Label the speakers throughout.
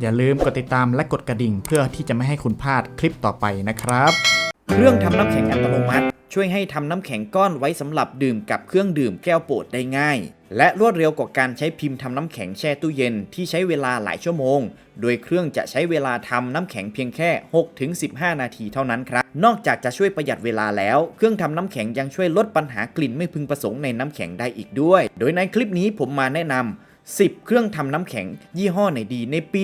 Speaker 1: อย่าลืมกดติดตามและกดกระดิ่ง เพื่อที่จะไม่ให้คุณพลาดคลิปต่อไปนะครับ
Speaker 2: เครื่องทำน้ำแข็งอัตโนมัติ ช่วยให้ทำน้ำแข็งก้อนไว้สำหรับดื่มกับเครื่องดื่มแก้วโปรดได้ง่าย และรวดเร็วกว่าการใช้พิมพ์ทำน้ำแข็งแช่ตู้เย็นที่ใช้เวลาหลายชั่วโมง โดยเครื่องจะใช้เวลาทำน้ำแข็งเพียงแค่ 6-15 นาทีเท่านั้นครับ นอกจากจะช่วยประหยัดเวลาแล้ว เครื่องทำน้ำแข็งยังช่วยลดปัญหากลิ่นไม่พึงประสงค์ในน้ำแข็งได้อีกด้วย โดยในคลิปนี้ผมมาแนะนำ 10 เครื่องทำน้ำแข็ง ยี่ห้อไหนดีในปี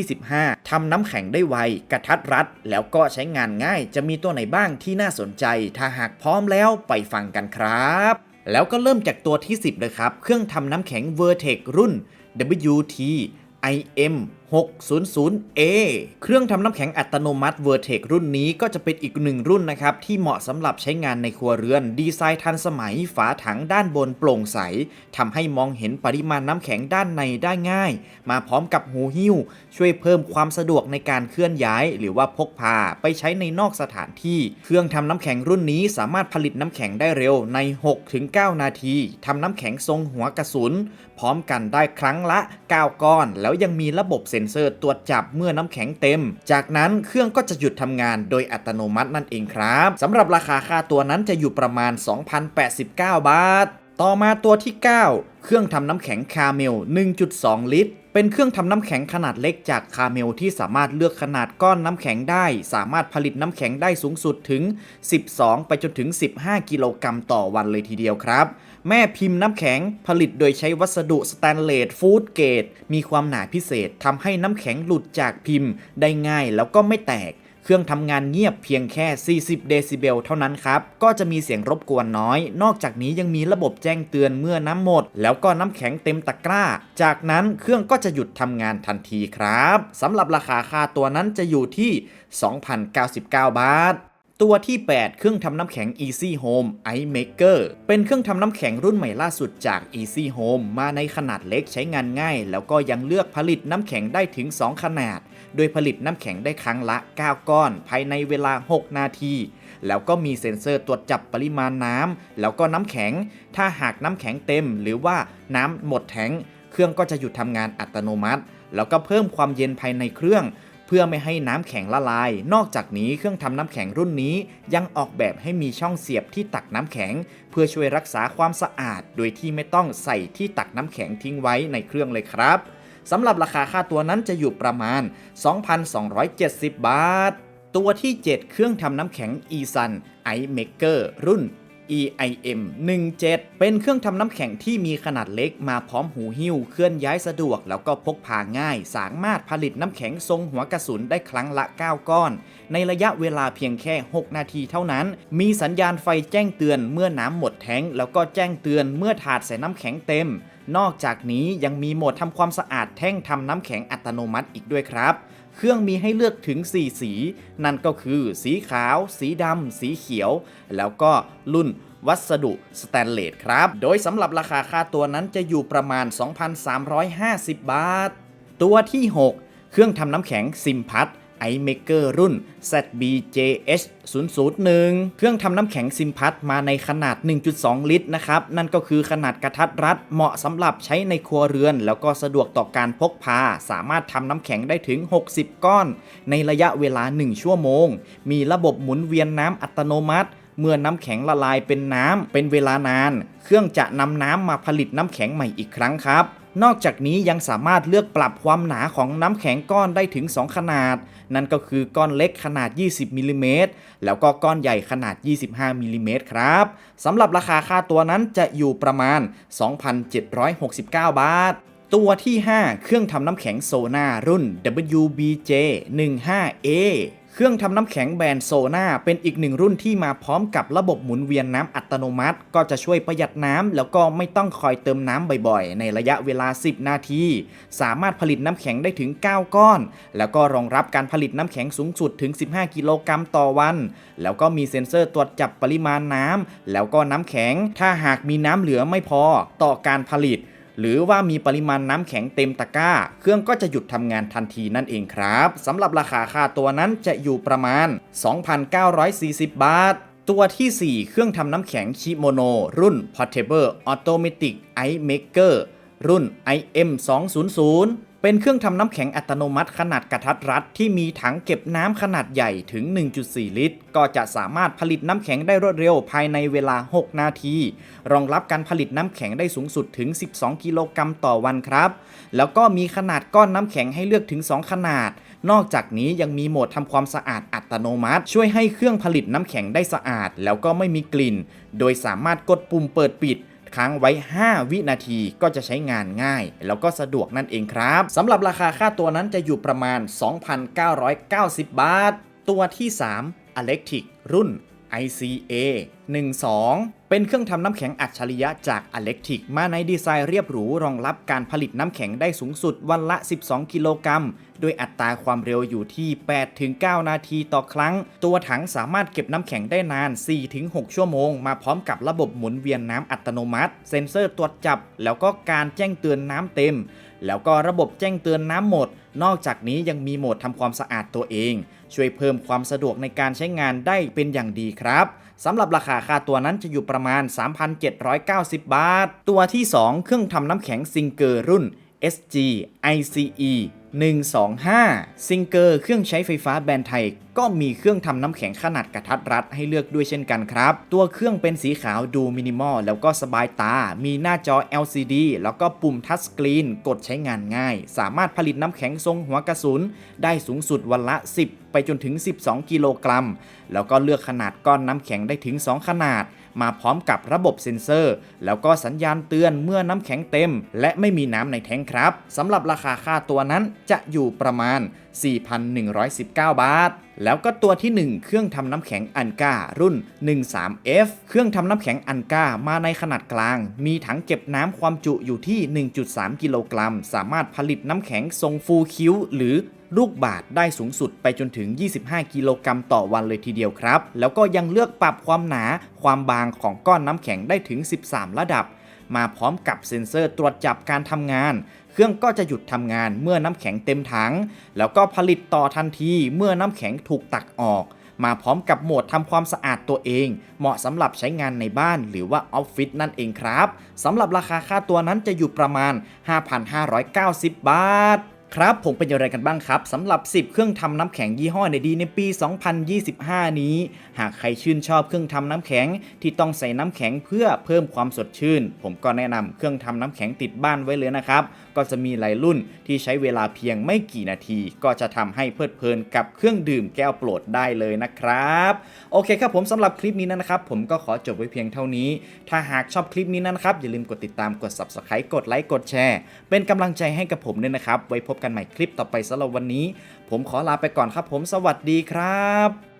Speaker 2: 2025 ทำน้ำแข็งได้ไว กระทัดรัด แล้วก็ใช้งานง่าย จะมีตัวไหนบ้างที่น่าสนใจ ถ้าหากพร้อมแล้วไปฟังกันครับ แล้วก็เริ่มจากตัวที่ 10 เลยครับ เครื่องทำน้ำแข็ง Vertex รุ่น WT IM 600A เครื่องทำน้ำแข็งอัตโนมัติ Vertex รุ่นนี้ก็จะเป็นอีกหนึ่งรุ่นนะครับ ที่เหมาะสำหรับใช้งานในครัวเรือน ดีไซน์ทันสมัยฝาถังด้านบนโปร่งใสทำให้มองเห็นปริมาณน้ำแข็งด้านในได้ง่าย มาพร้อมกับหูหิ้ว ช่วยเพิ่มความสะดวกในการเคลื่อนย้าย หรือว่าพกพาไปใช้ในนอกสถานที่ เครื่องทำน้ำแข็งรุ่นนี้สามารถผลิตน้ำแข็งได้เร็วใน 6-9 นาทีทำน้ำแข็งทรงหัวกระสุน พร้อมกันได้ครั้งละ 9 ก้อน แล้วยังมีระบบเซ็นเซอร์ตรวจจับเมื่อน้ำแข็งเต็ม จากนั้นเครื่องก็จะหยุดทำงานโดยอัตโนมัตินั่นเองครับสำหรับราคาค่าตัวนั้นจะอยู่ประมาณ 2,089 บาท ต่อมาตัวที่ 9 เครื่องทำน้ำแข็งคาเมล 1.2 ลิตร เป็นเครื่องทำน้ำแข็งขนาดเล็กจากคาเมลที่สามารถเลือกขนาดก้อนน้ำแข็งได้ สามารถผลิตน้ำแข็งได้สูงสุดถึง 12 ไปจนถึง 15 กิโลกรัมต่อวันเลยทีเดียวครับ แม่พิมพ์น้ำแข็งผลิตโดยใช้วัสดุสแตนเลสฟูดเกรดมีความหนาพิเศษทำให้น้ำแข็งหลุดจากพิมพ์ได้ง่ายแล้วก็ไม่แตก เครื่องทำงานเงียบเพียงแค่ 40 เดซิเบลเท่านั้นครับ ก็จะมีเสียงรบกวนน้อย นอกจากนี้ยังมีระบบแจ้งเตือนเมื่อน้ำหมด แล้วก็น้ำแข็งเต็มตะกร้า จากนั้นเครื่องก็จะหยุดทำงานทันทีครับสำหรับราคาค่าตัวนั้นจะอยู่ที่ 2,099 บาทตัวที่ 8 เครื่องทำน้ำแข็ง Easy Home Ice Maker เป็นเครื่องทำน้ำแข็งรุ่นใหม่ล่าสุดจาก Easy Home มาในขนาดเล็กใช้งานง่าย แล้วก็ยังเลือกผลิตน้ำแข็งได้ถึง 2 ขนาด โดยผลิตน้ำแข็งได้ครั้งละ 9 ก้อน ภายในเวลา 6 นาที แล้วก็มีเซ็นเซอร์ตรวจจับปริมาณน้ำแล้วก็น้ำแข็ง ถ้าหากน้ำแข็งเต็ม หรือว่าน้ำหมดแทงเครื่องก็จะหยุดทำงานอัตโนมัติ แล้วก็เพิ่มความเย็นภายในเครื่อง เพื่อไม่ให้น้ำแข็งละลาย นอกจากนี้เครื่องทำน้ำแข็งรุ่นนี้ ยังออกแบบให้มีช่องเสียบที่ตักน้ำแข็ง เพื่อช่วยรักษาความสะอาด โดยที่ไม่ต้องใส่ที่ตักน้ำแข็งทิ้งไว้ในเครื่องเลยครับ สำหรับราคาค่าตัวนั้นจะอยู่ประมาณ 2,270 บาท ตัวที่ 7 เครื่องทำน้ำแข็ง e-sun i maker รุ่น EIM 17 เป็นเครื่องทำน้ำแข็งที่มีขนาดเล็กมาพร้อมหูหิ้ว เคลื่อนย้ายสะดวก แล้วก็พกพาง่าย สามารถผลิตน้ำแข็งทรงหัวกระสุนได้ครั้งละ 9 ก้อน ในระยะเวลาเพียงแค่ 6 นาทีเท่านั้น มีสัญญาณไฟแจ้งเตือนเมื่อน้ำหมดแทงแล้วก็แจ้งเตือนเมื่อถาดใส่น้ำแข็งเต็ม นอกจากนี้ยังมีโหมดทำความสะอาดแท่งทำน้ำแข็งอัตโนมัติอีกด้วยครับ เครื่องมีให้เลือกถึง 4 สี นั่นก็คือ สีขาว สีดำ สีเขียว แล้วก็รุ่นวัสดุสแตนเลสครับ โดยสำหรับราคาค่าตัวนั้นจะอยู่ประมาณ 2,350 บาท ตัวที่ 6 เครื่องทำน้ำแข็งซิมพัท ไอเมเกอร์รุ่น ZBJH 001 เครื่องทำน้ำแข็งซิมพัทมาในขนาด 1.2 ลิตรนะครับ นั่นก็คือขนาดกระทัดรัดเหมาะสำหรับใช้ในครัวเรือน แล้วก็สะดวกต่อการพกพา สามารถทำน้ำแข็งได้ถึง 60 ก้อน ในระยะเวลา 1 ชั่วโมง มีระบบหมุนเวียนน้ำอัตโนมัติเมื่อน้ำแข็งละลายเป็นน้ำเป็นเวลานาน เครื่องจะนำน้ำมาผลิตน้ำแข็งใหม่อีกครั้งครับ นอกจากนี้ยังสามารถเลือกปรับความหนาของน้ำแข็งก้อนได้ถึง 2 ขนาด นั่นก็คือก้อนเล็กขนาด 20มิลลิเมตรแล้วก็ก้อนใหญ่ขนาด 25มิลลิเมตรครับสำหรับราคาค่าตัวนั้นจะอยู่ประมาณ 2,769 บาท ตัวที่ 5 เครื่องทำน้ำแข็งโซนารุ่น WBJ 15A เครื่องทำน้ำแข็งแบรนด์โซนาเป็นอีกหนึ่งรุ่นที่มาพร้อมกับระบบหมุนเวียนน้ำอัตโนมัติ ก็จะช่วยประหยัดน้ำแล้วก็ไม่ต้องคอยเติมน้ำบ่อยๆ ในระยะเวลา 10 นาที สามารถผลิตน้ำแข็งได้ถึง 9 ก้อน แล้วก็รองรับการผลิตน้ำแข็งสูงสุดถึง 15 กิโลกรัมต่อวัน แล้วก็มีเซ็นเซอร์ตรวจจับปริมาณน้ำแล้วก็น้ำแข็ง ถ้าหากมีน้ำเหลือไม่พอต่อการผลิต หรือว่ามีปริมาณน้ำแข็งเต็มตะกร้า เครื่องก็จะหยุดทำงานทันทีนั่นเองครับสำหรับราคาค่าตัวนั้นจะอยู่ประมาณ 2,940 บาท ตัวทีสี่4 เครื่องทำน้ำแข็งชิโมโน รุ่น Portable Automatic Ice Maker รุ่น IM 200 เป็นเครื่องทำน้ำแข็งอัตโนมัติขนาดกระทัดรัดที่มีถังเก็บน้ำขนาดใหญ่ถึง 1.4 ลิตร ก็จะสามารถผลิตน้ำแข็งได้รวดเร็วภายในเวลา 6 นาที รองรับการผลิตน้ำแข็งได้สูงสุดถึง 12 กิโลกรัมต่อวันครับ แล้วก็มีขนาดก้อนน้ำแข็งให้เลือกถึง 2 ขนาด นอกจากนี้ยังมีโหมดทำความสะอาดอัตโนมัติ ช่วยให้เครื่องผลิตน้ำแข็งได้สะอาด แล้วก็ไม่มีกลิ่น โดยสามารถกดปุ่มเปิดปิด ค้างไว้ 5 วินาทีก็จะใช้งานง่าย แล้วก็สะดวกนั่นเองครับสำหรับราคาค่าตัวนั้นจะอยู่ประมาณ 2,990 บาท ตัวที่ 3 Electric รุ่น ICA 12 เป็นเครื่องทำน้ำแข็งอัจฉริยะจาก Electric มาในดีไซน์เรียบหรูรองรับการผลิตน้ำแข็งได้สูงสุดวันละ 12 กิโลกรัม โดยอัตราความเร็วอยู่ที่ 8-9 นาทีต่อครั้ง ตัวถังสามารถเก็บน้ำแข็งได้นาน 4-6 ชั่วโมง มาพร้อมกับระบบหมุนเวียนน้ำอัตโนมัติ เซ็นเซอร์ตรวจจับ แล้วก็การแจ้งเตือนน้ำเต็ม แล้วก็ระบบแจ้งเตือนน้ำหมด นอกจากนี้ยังมีโหมดทำความสะอาดตัวเอง ช่วยเพิ่มความสะดวกในการใช้งานได้เป็นอย่างดีครับ สำหรับราคาค่าตัวนั้นจะอยู่ประมาณ 3,790 บาท ตัวที่ 2 เครื่องทำน้ำแข็งซิงเกอร์รุ่น SG ICE 125 ซิงเกอร์เครื่องใช้ไฟฟ้าแบรนด์ไทย ก็มีเครื่องทำน้ำแข็งขนาดกระทัดรัดให้เลือกด้วยเช่นกันครับ ตัวเครื่องเป็นสีขาวดูมินิมอลแล้วก็สบายตา มีหน้าจอ LCD แล้วก็ปุ่มทัชสกรีนกดใช้งานง่าย สามารถผลิตน้ำแข็งทรงหัวกระสุน ได้สูงสุดวันละ 10 ไปจนถึง 12 กิโลกรัม แล้วก็เลือกขนาดก้อนน้ำแข็งได้ถึง 2 ขนาด มาพร้อมกับระบบเซ็นเซอร์ แล้วก็สัญญาณเตือนเมื่อน้ำแข็งเต็ม และไม่มีน้ำในแทงครับสำหรับราคาค่าตัวนั้นจะอยู่ประมาณ 4,119 บาท แล้วก็ตัวที่ 1 เครื่องทำน้ำแข็งอันการุ่น 13F เครื่องทำน้ำแข็งอันกามาในขนาดกลาง มีถังเก็บน้ำความจุอยู่ที่ 1.3 กิโลกรัม สามารถผลิตน้ำแข็งทรงฟูลคิ้วหรือลูกบาทได้สูงสุดไปจนถึง 25 กิโลกรัมต่อวันเลยทีเดียวครับ แล้วก็ยังเลือกปรับความหนาความบางของก้อนน้ำแข็งได้ถึง 13 ระดับ มาพร้อมกับเซ็นเซอร์ตรวจจับการทำงาน เครื่องก็จะหยุดทำงานเมื่อน้ำแข็งเต็มถัง แล้วก็ผลิตต่อทันทีเมื่อน้ำแข็งถูกตักออกมาพร้อมกับโหมดทำความสะอาดตัวเอง เหมาะสำหรับใช้งานในบ้านหรือว่าออฟฟิศนั่นเองครับสำหรับราคาค่าตัวนั้นจะอยู่ประมาณ 5,590 บาท ครับ ผมเป็นอย่างไรกันบ้างครับสำหรับ 10 เครื่องทำน้ำแข็งยี่ห้อในดีในปี 2025 นี้ หากใครชื่นชอบเครื่องทำน้ำแข็งที่ต้องใส่น้ำแข็งเพื่อเพิ่มความสดชื่น ผมก็แนะนำเครื่องทำน้ำแข็งติดบ้านไว้เลยนะครับ ก็จะมีหลายรุ่นที่ใช้เวลาเพียงไม่กี่นาที ก็จะทำให้เพลิดเพลินกับเครื่องดื่มแก้วโปรดได้เลยนะครับ โอเคครับผมสำหรับคลิปนี้นะครับ ผมก็ขอจบไว้เพียงเท่านี้ ถ้าหากชอบคลิปนี้นะครับอย่าลืมกดติดตามกด subscribe กดไลค์กดแชร์เป็นกำลังใจให้กับผมด้วยนะครับไว้พบกันใหม่คลิปต่อไปสำหรับวันนี้ ผมขอลาไปก่อนครับผมสวัสดีครับ